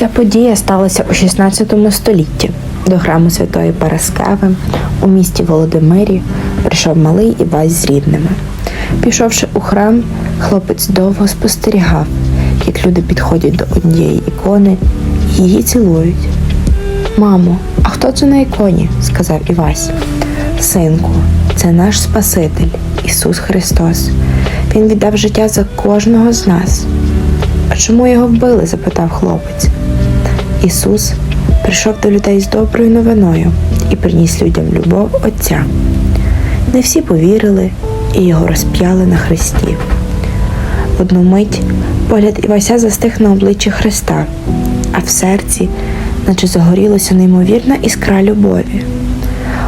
Ця подія сталася у 16 столітті. До храму Святої Параскеви у місті Володимирі прийшов малий Івась з рідними. Пішовши у храм, хлопець довго спостерігав, як люди підходять до однієї ікони і її цілують. Мамо, а хто це на іконі? сказав Івась. Синку, це наш Спаситель, Ісус Христос. Він віддав життя за кожного з нас. А чому його вбили? запитав хлопець. Ісус прийшов до людей з доброю новиною і приніс людям любов Отця. Не всі повірили і його розп'яли на хресті. Одну мить погляд Івася застиг на обличчі Христа, а в серці, наче загорілася неймовірна іскра любові.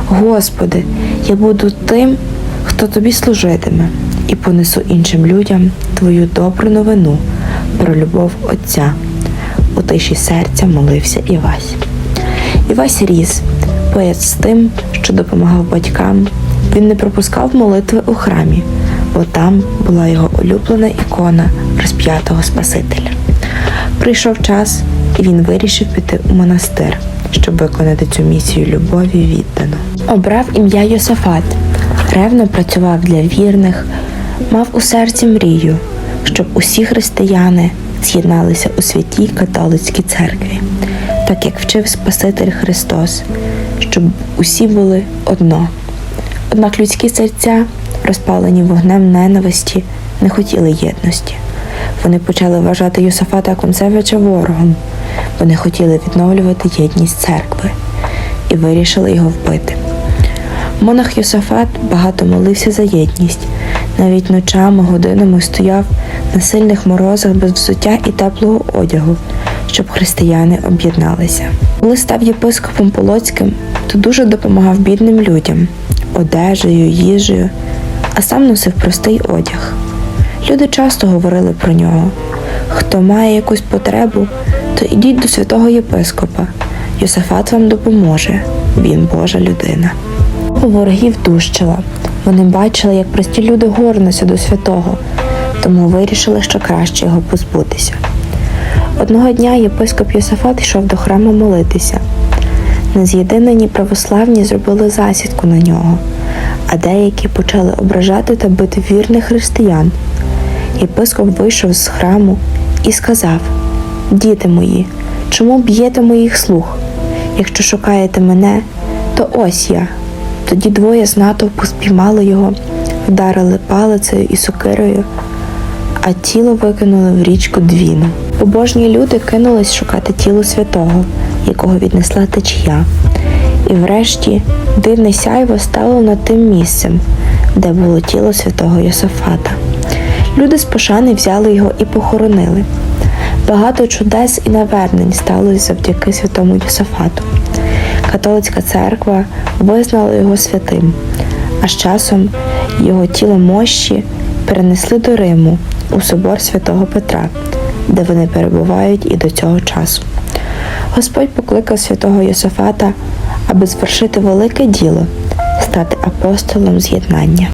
Господи, я буду тим, хто тобі служитиме, і понесу іншим людям твою добру новину про любов Отця. У тиші серця молився Івась. Івась ріс, поряд з тим, що допомагав батькам, він не пропускав молитви у храмі, бо там була його улюблена ікона розп'ятого Спасителя. Прийшов час, і він вирішив піти у монастир, щоб виконати цю місію любові віддано. Обрав ім'я Йосафат, ревно працював для вірних, мав у серці мрію, щоб усі християни з'єдналися у святій католицькій церкві, так як вчив Спаситель Христос, щоб усі були одно. Однак людські серця, розпалені вогнем ненависті, не хотіли єдності. Вони почали вважати Йосафата Концевича ворогом. Вони хотіли відновлювати єдність церкви і вирішили його вбити. Монах Йосафат багато молився за єдність, навіть ночами, годинами стояв на сильних морозах без взуття і теплого одягу, щоб християни об'єдналися. Коли став єпископом Полоцьким, то дуже допомагав бідним людям одежею, їжею, а сам носив простий одяг. Люди часто говорили про нього. Хто має якусь потребу, то ідіть до святого єпископа. Йосафат вам допоможе, він Божа людина. Ворогів дужчала. Вони бачили, як прості люди горнуться до святого, тому вирішили, що краще його позбутися. Одного дня єпископ Йосафат йшов до храму молитися. Нез'єднані православні зробили засідку на нього, а деякі почали ображати та бити вірних християн. Єпископ вийшов з храму і сказав: Діти мої, чому б'єте моїх слуг? Якщо шукаєте мене, то ось я. Тоді двоє з натовпу спіймали його, вдарили палицею і сокирою, а тіло викинули в річку Двіну. Побожні люди кинулись шукати тіло святого, якого віднесла течія. І врешті дивне сяйво стало над тим місцем, де було тіло святого Йосафата. Люди з пошани взяли його і похоронили. Багато чудес і навернень сталося завдяки святому Йосафату. Католицька церква визнала його святим, а з часом його тіло мощі перенесли до Риму у собор святого Петра, де вони перебувають і до цього часу. Господь покликав святого Йосифата, аби звершити велике діло стати апостолом з'єднання.